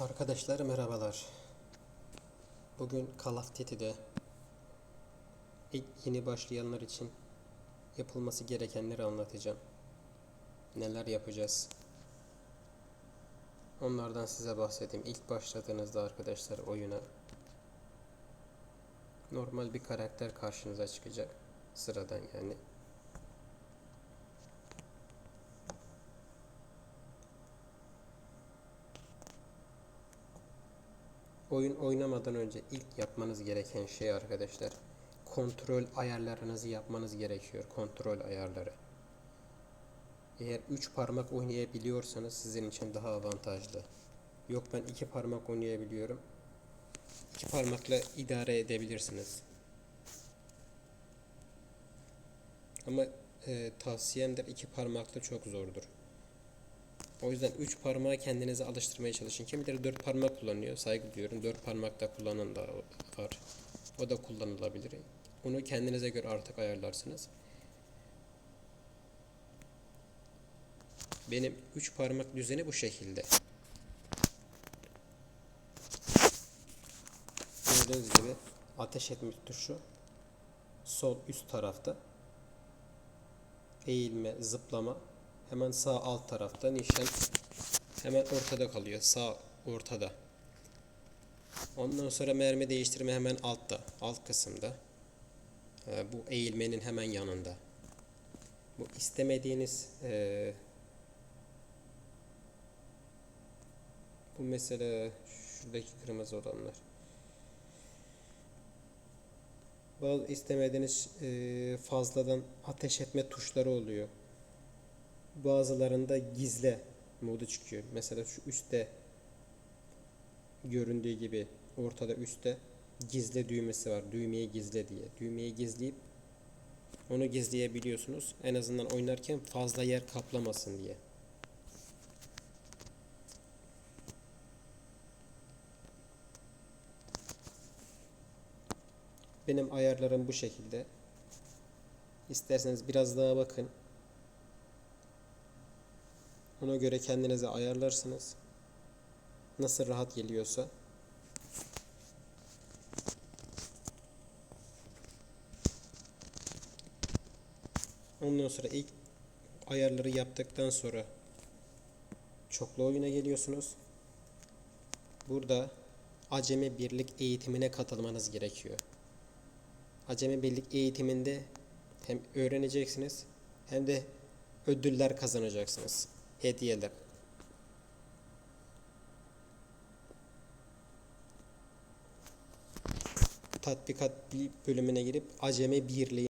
Arkadaşlar merhabalar. Bugün Call of Duty'de ilk yeni başlayanlar için yapılması gerekenleri anlatacağım. Neler yapacağız? Onlardan size bahsedeyim. İlk başladığınızda arkadaşlar oyuna normal bir karakter karşınıza çıkacak. Sıradan yani. Oyun oynamadan önce ilk yapmanız gereken şey arkadaşlar kontrol ayarlarınızı yapmanız gerekiyor. Kontrol ayarları. Eğer 3 parmak oynayabiliyorsanız sizin için daha avantajlı. Yok ben 2 parmak oynayabiliyorum. 2 parmakla idare edebilirsiniz. Ama e, tavsiyemdir 2 parmakla çok zordur. O yüzden 3 parmağı kendinize alıştırmaya çalışın. Kimileri 4 parmak kullanıyor. Saygı duyuyorum. 4 parmakta kullanan da var. O da kullanılabilir. Onu kendinize göre artık ayarlarsınız. Benim 3 parmak düzeni bu şekilde. Gördüğünüz gibi ateş etme tuşu sol üst tarafta. Eğilme, zıplama hemen sağ alt tarafta. Nişan hemen ortada kalıyor. Sağ ortada. Ondan sonra mermi değiştirme hemen altta. Alt kısımda. Ee, bu eğilmenin hemen yanında. Bu istemediğiniz ee, bu mesela şuradaki kırmızı olanlar. Bazı istemediğiniz ee, fazladan ateş etme tuşları oluyor. Bazılarında gizle modu çıkıyor. Mesela şu üstte göründüğü gibi ortada üstte gizle düğmesi var. Düğmeyi gizle diye. Düğmeyi gizleyip onu gizleyebiliyorsunuz. En azından oynarken fazla yer kaplamasın diye. Benim ayarlarım bu şekilde. İsterseniz biraz daha bakın. Ona göre kendinize ayarlarsınız. Nasıl rahat geliyorsa. Ondan sonra ilk ayarları yaptıktan sonra çoklu oyuna geliyorsunuz. Burada acemi birlik eğitimine katılmanız gerekiyor. Acemi birlik eğitiminde hem öğreneceksiniz hem de ödüller kazanacaksınız. Hediyeler. Tatbikat bölümüne girip acemi birliği